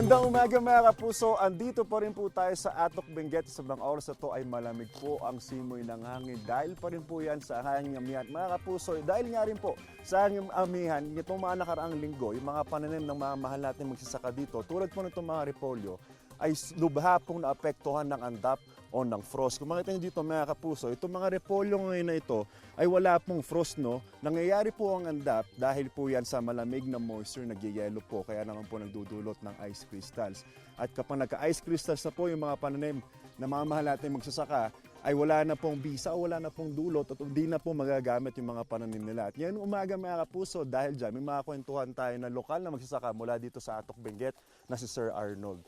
Magandang umaga mga kapuso. Andito pa rin po tayo sa Atok Benguet. Sa mga oras na to ay malamig po ang simoy ng hangin. Dahil pa rin po yan sa hangin amihan. Mga kapuso, dahil nga rin po sa hangin amihan, itong mga nakaraang linggo, yung mga pananim ng mga mahal natin magsasaka dito, tulad po nitong mga repolyo, ay lubha pong naapektuhan ng andap o ng frost. Kung makita nyo dito mga kapuso, itong mga repolyo ngayon na ito ay wala pong frost no. Nangyayari po ang andap dahil po yan sa malamig na moisture nagyayelo po kaya naman po nagdudulot ng ice crystals. At kapag nagka-ice crystals na po yung mga pananim na mga mahal natin magsasaka, ay wala na pong bisa, wala na pong dulot at hindi na po magagamit yung mga pananim nila. At ngayon umaga mga kapuso, dahil dyan may mga kwentuhan tayo na lokal na magsasaka mula dito sa Atok Benguet na si Sir Arnold.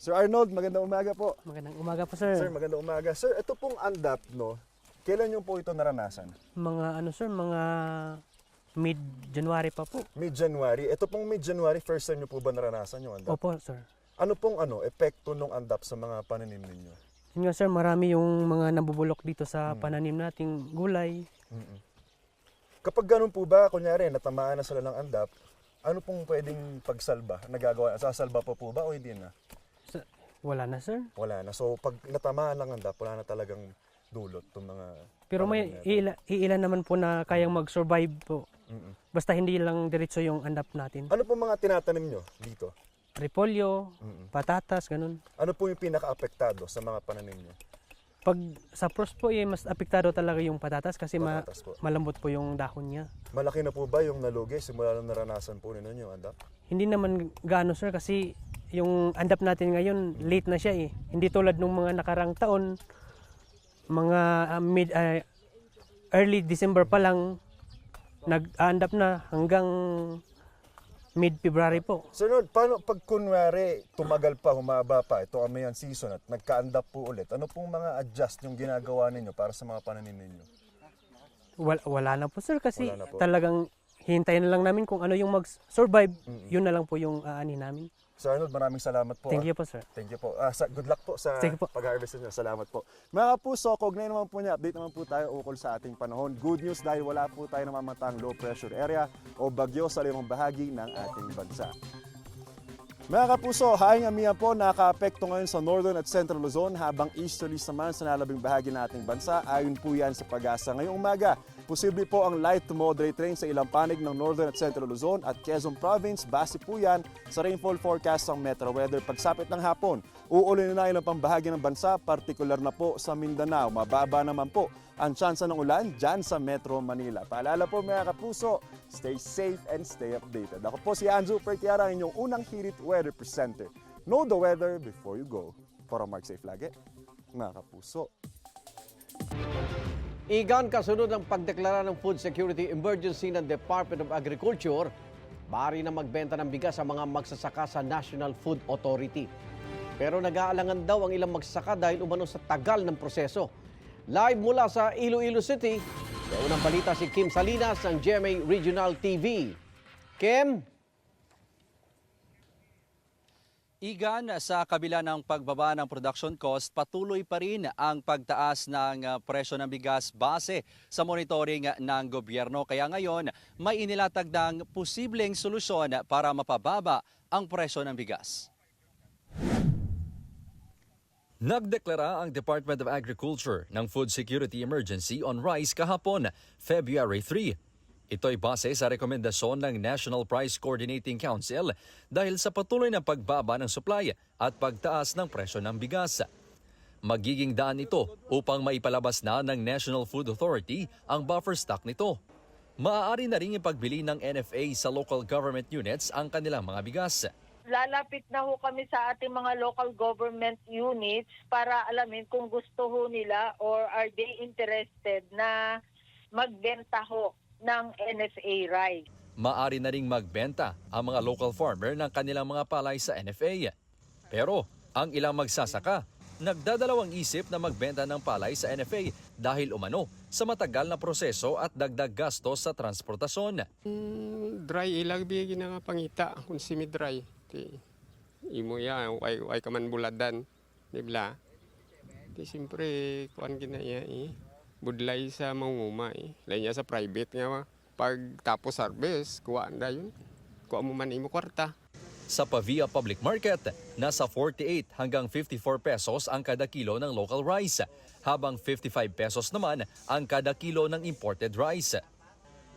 Sir Arnold, magandang umaga po. Magandang umaga po sir. Sir, magandang umaga. Sir, ito pong andap, no? Kailan niyo po ito naranasan? Mga ano sir, mga mid-January pa po. Mid-January. Ito pong mid-January, first time niyo po ba naranasan yung andap? Opo sir. Ano pong ano, epekto ng andap sa mga pananim ninyo? Yun nga sir, marami yung mga nabubulok dito sa Hmm. pananim nating gulay. Kapag ganun po ba, kunyari, natamaan na sila ng andap, ano pong pwedeng pagsalba? Nagagawa, sasalba pa po ba o hindi na? Wala na sir. Wala na. So, pag natamaan ng andap, wala na talagang dulot itong mga... Pero may iila, iilan naman po na kayang mag-survive po. Mm-mm. Basta hindi lang diretso yung andap natin. Ano pong mga tinatanim nyo dito? Repolyo, Mm-mm. patatas, ganun. Ano po yung pinaka-apektado sa mga pananim nyo? Pag sa frost po, eh, mas apektado talaga yung patatas kasi ma- Patatas po. malambot po yung dahon niya. Malaki na po ba yung nalugi simula nung naranasan po ninyo yung andap? Hindi naman gaano sir kasi yung andap natin ngayon late na siya eh. Hindi tulad nung mga nakarang taon mga ah, mid ah, early December pa lang nag-andap na hanggang mid February po. Sir Lord, paano pag kunwari tumagal pa, humaba pa, ito ang mayan season at nagka-andap po ulit, ano pong mga adjust yung ginagawa ninyo para sa mga pananim ninyo? Wala, wala na po sir kasi po. talagang hintayin na lang namin kung ano yung mag-survive. Yun na lang po yung aani namin. Sir Arnold, maraming salamat po. Thank ah. you po sir. Thank you po. Ah, sa, good luck po sa pag-harvest niyo. Salamat po. Mga puso, kognay naman po niya, update naman po tayo ukol sa ating panahon. Good news dahil wala po tayo namamatang low pressure area o bagyo sa limang bahagi ng ating bansa. Mga kapuso, haing amihan po nakaapekto ngayon sa Northern at Central Luzon habang easterlies naman sa nalabing bahagi ng ating bansa. Ayon po yan sa pag-asa. Ngayong umaga, posible po ang light to moderate rain sa ilang panig ng Northern at Central Luzon at Quezon Province. Base po yan sa rainfall forecast ng Metro Weather. Pagsapit ng hapon, uulan na ilang pambahagi ng bansa, partikular na po sa Mindanao. Mababa naman po ang tsansa ng ulan dyan sa Metro Manila. Paalala po mga kapuso, stay safe and stay updated. Ako po si Anjo Pertiara, ang inyong unang hirit weather presenter. Know the weather before you go. Para Mark Safe lagi, mga kapuso. Igan kasunod ng pagdeklara ng food security emergency ng Department of Agriculture, bari na magbenta ng bigas sa mga magsasaka sa National Food Authority. Pero nag-aalangan daw ang ilang magsasaka dahil umano sa tagal ng proseso. Live mula sa Iloilo City, may unang balita si Kim Salinas ng GMA Regional TV. Kim? Igan, sa kabila ng pagbaba ng production cost, patuloy pa rin ang pagtaas ng uh, presyo ng bigas base sa monitoring ng gobyerno. Kaya ngayon, may inilatag ng posibleng solusyon para mapababa ang presyo ng bigas. Nagdeklara ang Department of Agriculture ng Food Security Emergency on rice kahapon, February 3. Ito'y base sa rekomendasyon ng National Price Coordinating Council dahil sa patuloy na pagbaba ng supply at pagtaas ng presyo ng bigas. Magiging daan ito upang maipalabas na ng National Food Authority ang buffer stock nito. Maaari na rin ipagbili ng NFA sa local government units ang kanilang mga bigas. lalapit na ho kami sa ating mga local government units para alamin kung gusto ho nila or are they interested na magbenta ho ng NFA rice. Maari na ring magbenta ang mga local farmer ng kanilang mga palay sa NFA. Pero ang ilang magsasaka, nagdadalawang isip na magbenta ng palay sa NFA dahil umano sa matagal na proseso at dagdag gastos sa transportasyon. Mm, dry ilag bigi na nga pangita kung semi dry ti imo ya way way ka man buladan di bla ti siyempre kuan ginaya eh budlay sa manguma eh lain sa private nga ma. pag tapos harvest kuha na yun kuha mo man imo kwarta Sa Pavia Public Market, nasa 48 hanggang 54 pesos ang kada kilo ng local rice, habang 55 pesos naman ang kada kilo ng imported rice.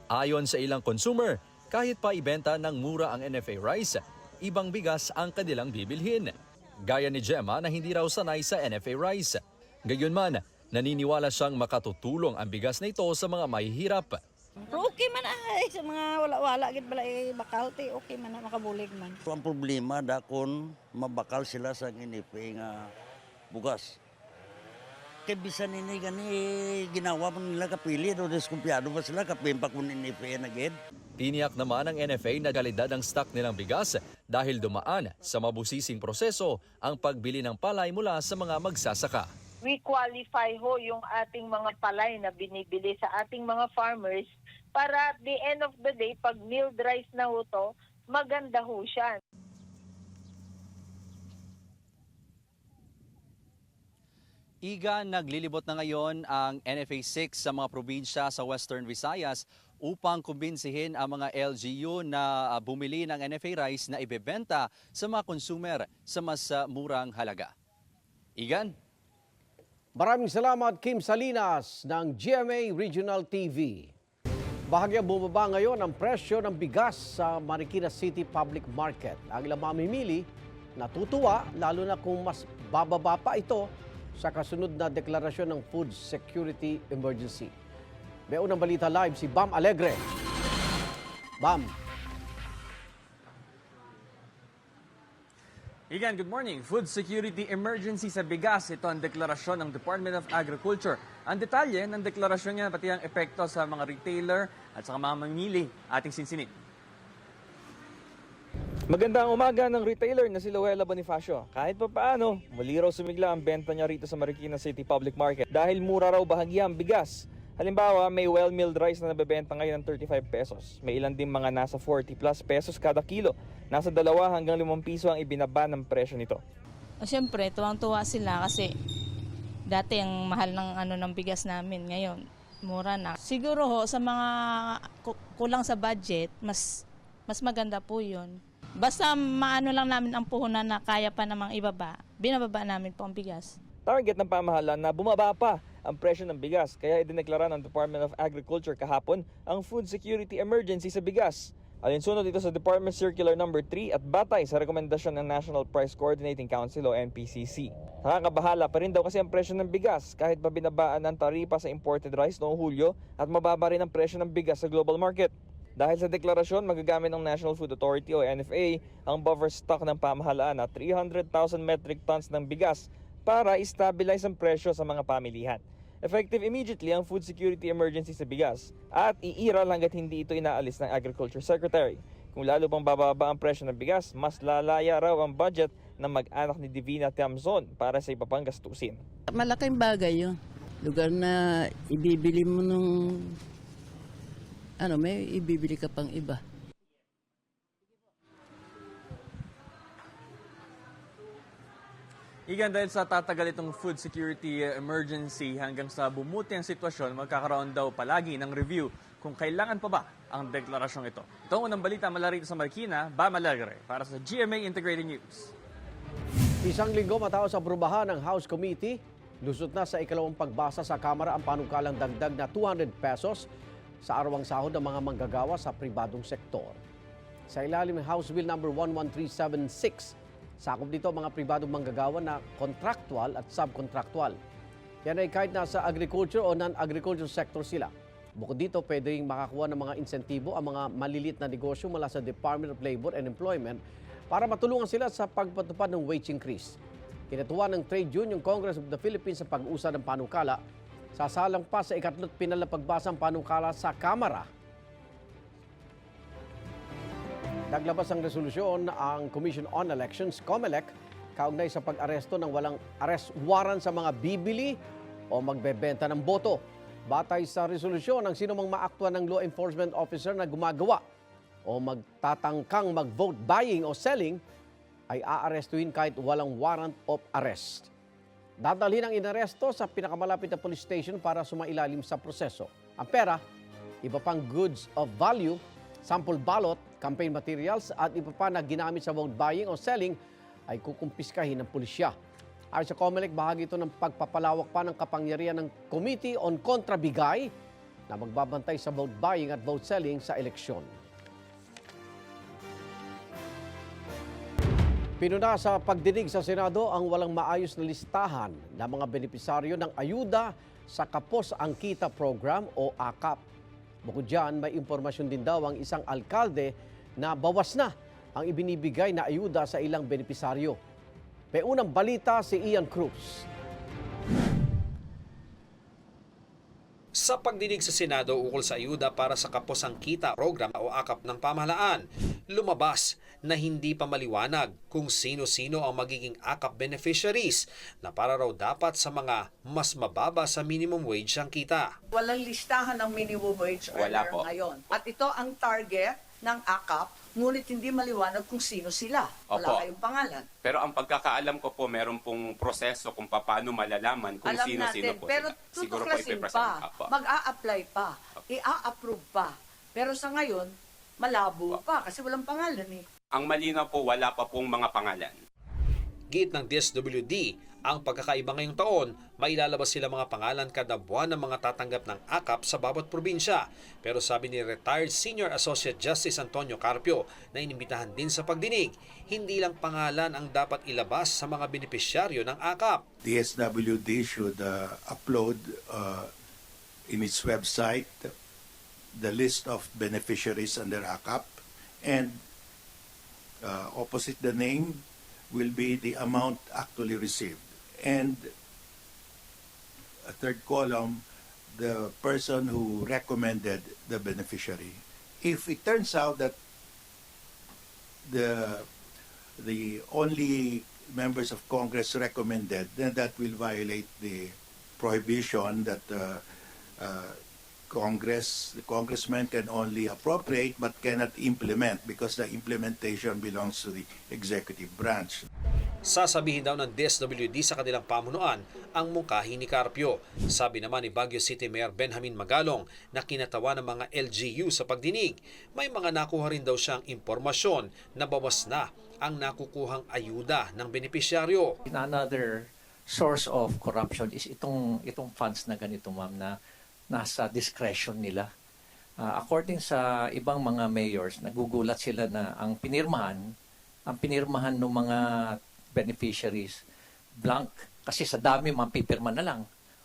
Ayon sa ilang consumer, kahit pa ibenta ng mura ang NFA rice, ibang bigas ang kanilang bibilhin. Gaya ni Gemma na hindi raw sanay sa NFA rice. Gayunman, naniniwala siyang makatutulong ang bigas na ito sa mga mahihirap. Pero okay man ay sa mga wala-wala gid bala eh, bakal ti okay man na makabulig man. So, ang problema dakon mabakal sila sa nginipi nga bugas. Kay bisan ini gani ginawa man nila kapili do diskumpiyado ba sila kapimpak mo ninipi na gid. Tiniyak naman ng NFA na kalidad ang stock nilang bigas dahil dumaan sa mabusising proseso ang pagbili ng palay mula sa mga magsasaka. We qualify ho yung ating mga palay na binibili sa ating mga farmers para at the end of the day, pag milled rice na ho to, maganda ho siya. Iga, naglilibot na ngayon ang NFA 6 sa mga probinsya sa Western Visayas upang kumbinsihin ang mga LGU na ah, bumili ng NFA rice na ibebenta sa mga consumer sa mas ah, murang halaga. Igan? Maraming salamat Kim Salinas ng GMA Regional TV. Bahagyang bumaba ngayon ang presyo ng bigas sa Marikina City Public Market. Ang ilang mamimili natutuwa lalo na kung mas bababa pa ito sa kasunod na deklarasyon ng Food Security Emergency. May unang balita live si Bam Alegre. Bam, Igan, good morning. Food security emergency sa bigas. Ito ang deklarasyon ng Department of Agriculture. Ang detalye ng deklarasyon niya pati ang epekto sa mga retailer at sa mga mamimili ating sinsinig. Magandang umaga ng retailer na si Luella Bonifacio. Kahit pa paano, muli raw sumigla ang benta niya rito sa Marikina City Public Market dahil mura raw bahagya ang bigas. Halimbawa, may well-milled rice na nabebenta ngayon ng 35 pesos. May ilan din mga nasa 40 plus pesos kada kilo. Nasa 2 hanggang 5 piso ang ibinaba ng presyo nito. O syempre, tuwang-tuwa sila kasi dati ang mahal ng ano ng bigas namin ngayon mura na. Siguro ho sa mga ku- kulang sa budget, mas mas maganda po 'yun. Basta maano lang namin ang puhunan na kaya pa namang ibaba, binababa namin po ang bigas. Target ng pamahalaan na bumaba pa ang presyo ng bigas kaya idineklara ng Department of Agriculture kahapon ang food security emergency sa bigas. Alinsunod ito sa Department Circular Number 3 at batay sa rekomendasyon ng National Price Coordinating Council o NPCC. Nakakabahala pa rin daw kasi ang presyo ng bigas kahit pa binabaan ang taripa sa imported rice noong Hulyo at mababa rin ang presyo ng bigas sa global market. Dahil sa deklarasyon, magagamit ng National Food Authority o NFA ang buffer stock ng pamahalaan na 300,000 metric tons ng bigas para i-stabilize ang presyo sa mga pamilihan. Effective immediately ang food security emergency sa bigas at iiral hanggat hindi ito inaalis ng Agriculture Secretary. Kung lalo pang bababa ang presyo ng bigas, mas lalaya raw ang budget ng mag-anak ni Divina Tiamzon para sa iba pang gastusin. Malaking bagay yun. Lugar na ibibili mo nung ano, may ibibili ka pang iba. Igan, dahil sa tatagal itong food security uh, emergency hanggang sa bumuti ang sitwasyon, magkakaroon daw palagi ng review kung kailangan pa ba ang deklarasyong ito. Ito ang unang balita mula rito sa Marikina, Bam Alegre, para sa GMA Integrated News. Isang linggo matapos ang brubahan ng House Committee, lusot na sa ikalawang pagbasa sa Kamara ang panukalang dagdag na 200 pesos sa arawang sahod ng mga manggagawa sa pribadong sektor. Sa ilalim ng House Bill number 11376, sakop dito mga pribadong manggagawa na contractual at subcontractual. Yan ay kahit nasa agriculture o non-agriculture sector sila. Bukod dito, pwede rin makakuha ng mga insentibo ang mga malilit na negosyo mula sa Department of Labor and Employment para matulungan sila sa pagpatupad ng wage increase. Kinatuwa ng Trade Union Congress of the Philippines sa pag-usa ng panukala. Sasalang pa sa ikatlot pinal na pagbasa ang panukala sa Kamara. Naglabas ang resolusyon ang Commission on Elections, COMELEC, kaugnay sa pag-aresto ng walang arrest warrant sa mga bibili o magbebenta ng boto. Batay sa resolusyon, ang sinumang maaktuan ng law enforcement officer na gumagawa o magtatangkang mag-vote buying o selling ay aarestuhin kahit walang warrant of arrest. Dadalhin ang inaresto sa pinakamalapit na police station para sumailalim sa proseso. Ang pera, iba pang goods of value, sample ballot, campaign materials at iba pa na ginamit sa vote buying o selling ay kukumpiskahin ng pulisya. Ayon sa COMELEC, bahagi ito ng pagpapalawak pa ng kapangyarihan ng Committee on Kontrabigay na magbabantay sa vote buying at vote selling sa eleksyon. Pinuna sa pagdinig sa Senado ang walang maayos na listahan ng mga benepisaryo ng ayuda sa Kapos ang Kita Program o AKAP. Bukod dyan, may impormasyon din daw ang isang alkalde na bawas na ang ibinibigay na ayuda sa ilang benepisaryo. May unang balita si Ian Cruz. Sa pagdinig sa Senado ukol sa ayuda para sa Kaposang Kita program o akap ng pamahalaan, lumabas na hindi pa maliwanag kung sino-sino ang magiging akap beneficiaries na para raw dapat sa mga mas mababa sa minimum wage ang kita. Walang listahan ng minimum wage earner ngayon. At ito ang target ng AKAP, ngunit hindi maliwanag kung sino sila. Wala Opo. kayong pangalan. Pero ang pagkakaalam ko po, meron pong proseso kung paano malalaman kung Alam sino-sino natin, po pero sila. Siguro po tutuklasin ipipresent. pa, Opo. mag-a-apply pa, i-a-approve pa. Pero sa ngayon, malabo pa kasi walang pangalan eh. Ang malinaw po, wala pa pong mga pangalan. Git ng DSWD, ang pagkakaiba ngayong taon, mailalabas sila mga pangalan kada buwan ng mga tatanggap ng akap sa bawat probinsya. Pero sabi ni retired Senior Associate Justice Antonio Carpio na inimbitahan din sa pagdinig, hindi lang pangalan ang dapat ilabas sa mga benepisyaryo ng akap. DSWD should uh, upload uh, in its website the list of beneficiaries under ACAP and uh, opposite the name will be the amount actually received. And a third column, the person who recommended the beneficiary. If it turns out that the the only members of Congress recommended, then that will violate the prohibition that uh, uh, Congress, the congressman can only appropriate but cannot implement because the implementation belongs to the executive branch. Sasabihin daw ng DSWD sa kanilang pamunuan ang mungkahi ni Carpio. Sabi naman ni Baguio City Mayor Benjamin Magalong na kinatawa ng mga LGU sa pagdinig. May mga nakuha rin daw siyang impormasyon na bawas na ang nakukuhang ayuda ng benepisyaryo. Another source of corruption is itong itong funds na ganito ma'am na nasa discretion nila. Ah, according sa ibang mga mayors, nagugulat sila na ang pinirmahan, ang pinirmahan ng mga beneficiaries blank kasi sa dami mapipirma na lang.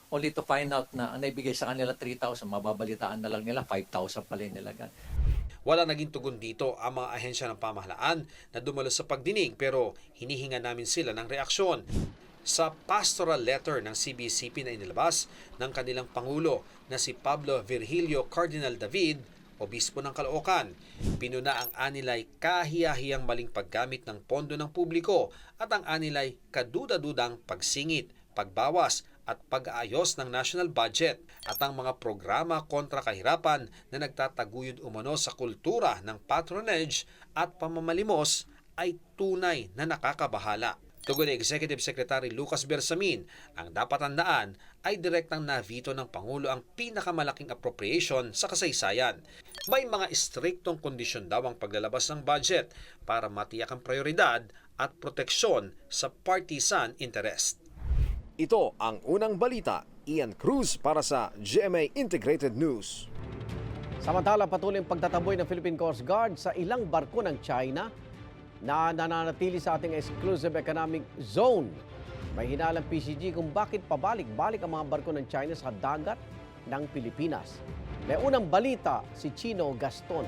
Only to find out na ang naibigay sa kanila 3,000, mababalitaan na lang nila 5,000 pala nilagan. Wala naging tugon dito ang mga ahensya ng pamahalaan na dumalo sa pagdinig pero hinihinga namin sila ng reaksyon. Sa pastoral letter ng CBCP na inilabas ng kanilang Pangulo na si Pablo Virgilio Cardinal David, Obispo ng Caloocan, pinuna ang anilay kahiyahiyang maling paggamit ng pondo ng publiko at ang anilay kaduda-dudang pagsingit, pagbawas at pag-aayos ng national budget at ang mga programa kontra kahirapan na nagtataguyod umano sa kultura ng patronage at pamamalimos ay tunay na nakakabahala. Tugon ni Executive Secretary Lucas Bersamin, ang dapat tandaan ay direktang navito ng Pangulo ang pinakamalaking appropriation sa kasaysayan. May mga istriktong kondisyon daw ang paglalabas ng budget para matiyak ang prioridad at proteksyon sa partisan interest. Ito ang unang balita. Ian Cruz para sa GMA Integrated News. Samantala, patuloy ang pagtataboy ng Philippine Coast Guard sa ilang barko ng China na nananatili sa ating exclusive economic zone. May hinalang PCG kung bakit pabalik-balik ang mga barko ng China sa dagat ng Pilipinas. May unang balita si Chino Gaston.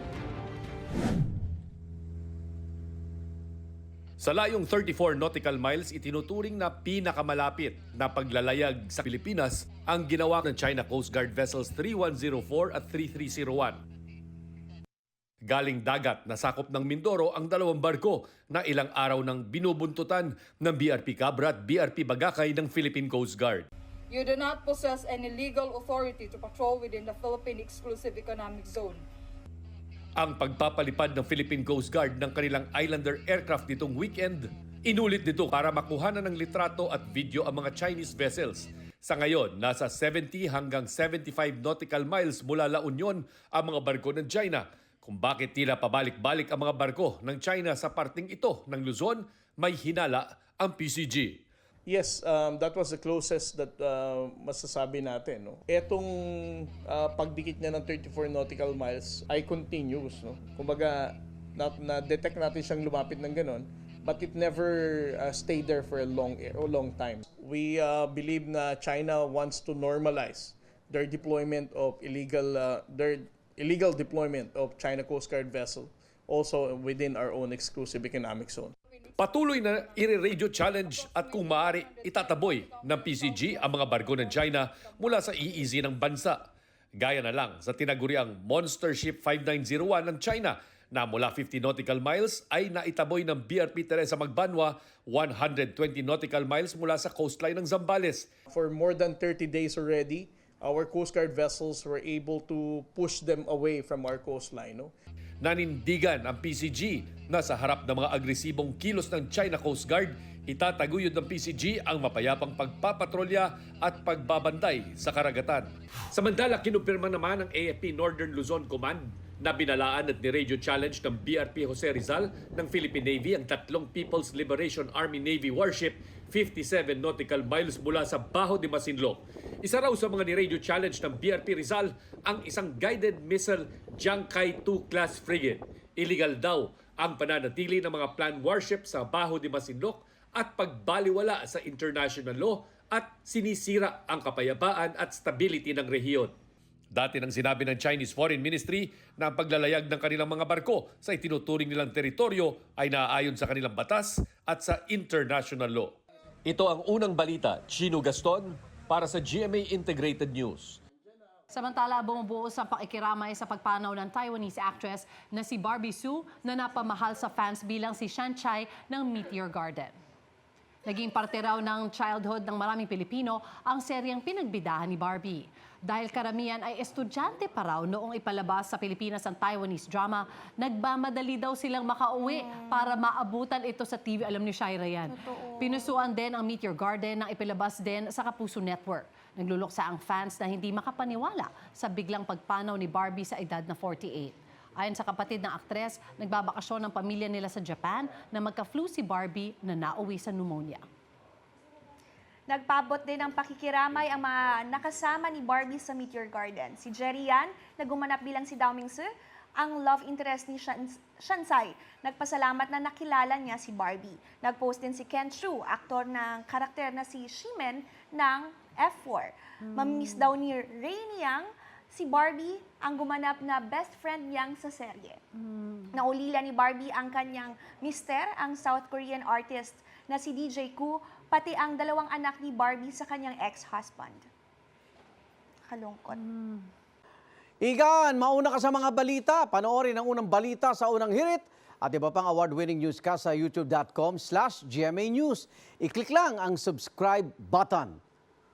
Sa layong 34 nautical miles, itinuturing na pinakamalapit na paglalayag sa Pilipinas ang ginawa ng China Coast Guard vessels 3104 at 3301. Galing dagat na sakop ng Mindoro ang dalawang barko na ilang araw nang binubuntutan ng BRP Cabra at BRP Bagakay ng Philippine Coast Guard. You do not possess any legal authority to patrol within the Philippine Exclusive Economic Zone. ang pagpapalipad ng Philippine Coast Guard ng kanilang Islander aircraft nitong weekend. Inulit nito para makuhanan ng litrato at video ang mga Chinese vessels. Sa ngayon, nasa 70 hanggang 75 nautical miles mula La Union ang mga barko ng China. Kung bakit tila pabalik-balik ang mga barko ng China sa parting ito ng Luzon, may hinala ang PCG. Yes, um, that was the closest that uh, masasabi natin. No? Etong uh, pagdikit niya ng 34 nautical miles ay continuous. No? Kumbaga, na, na-detect natin siyang lumapit ng ganon, but it never uh, stayed there for a long, a long time. We uh, believe na China wants to normalize their deployment of illegal, uh, their illegal deployment of China Coast Guard vessel also within our own exclusive economic zone. Patuloy na i-radio challenge at kung maaari itataboy ng PCG ang mga barko ng China mula sa EEZ ng bansa. Gaya na lang sa tinaguriang Monster Ship 5901 ng China na mula 50 nautical miles ay naitaboy ng BRP Teresa Magbanwa 120 nautical miles mula sa coastline ng Zambales. For more than 30 days already, our Coast Guard vessels were able to push them away from our coastline. No? Nanindigan ang PCG na sa harap ng mga agresibong kilos ng China Coast Guard, itataguyod ng PCG ang mapayapang pagpapatrolya at pagbabantay sa karagatan. Samantala, kinumpirma naman ng AFP Northern Luzon Command na binalaan at ni-radio challenge ng BRP Jose Rizal ng Philippine Navy ang tatlong People's Liberation Army Navy warship 57 nautical miles mula sa Baho de Masinloc. Isa raw sa mga ni-radio challenge ng BRP Rizal ang isang guided missile Jiangkai 2 class frigate. Illegal daw ang pananatili ng mga planned warship sa Baho de Masinloc at pagbaliwala sa international law at sinisira ang kapayapaan at stability ng rehiyon. Dati nang sinabi ng Chinese Foreign Ministry na ang paglalayag ng kanilang mga barko sa itinuturing nilang teritoryo ay naaayon sa kanilang batas at sa international law. Ito ang unang balita, Chino Gaston, para sa GMA Integrated News. Samantala, bumubuo sa pakikiramay sa pagpanaw ng Taiwanese actress na si Barbie Su na napamahal sa fans bilang si Shan Chai ng Meteor Garden. Naging parte raw ng childhood ng maraming Pilipino ang seryeng pinagbidahan ni Barbie. Dahil karamihan ay estudyante pa raw noong ipalabas sa Pilipinas ang Taiwanese drama, nagmamadali daw silang makauwi para maabutan ito sa TV. Alam ni Shaira yan. Pinusuan din ang Meteor Garden nang ipalabas din sa Kapuso Network. Nagluluksa ang fans na hindi makapaniwala sa biglang pagpanaw ni Barbie sa edad na 48. Ayon sa kapatid ng aktres, nagbabakasyon ng pamilya nila sa Japan na magka-flu si Barbie na nauwi sa pneumonia. Nagpabot din ng pakikiramay ang mga nakasama ni Barbie sa Meteor Garden. Si Jerry Yan, na gumanap bilang si Dao Mingsu, ang love interest ni Shan- Shansai. Nagpasalamat na nakilala niya si Barbie. Nagpost din si Ken Chu, aktor ng karakter na si Shimen ng F4. Mamimiss daw ni Rainy Yang si Barbie ang gumanap na best friend niyang sa serye. Naulila ni Barbie ang kanyang mister, ang South Korean artist na si DJ Koo, pati ang dalawang anak ni Barbie sa kanyang ex-husband. Kalungkot. Igan, mauna ka sa mga balita. Panoorin ang unang balita sa unang hirit at iba pang award-winning newscast sa youtube.com slash GMA News. I-click lang ang subscribe button.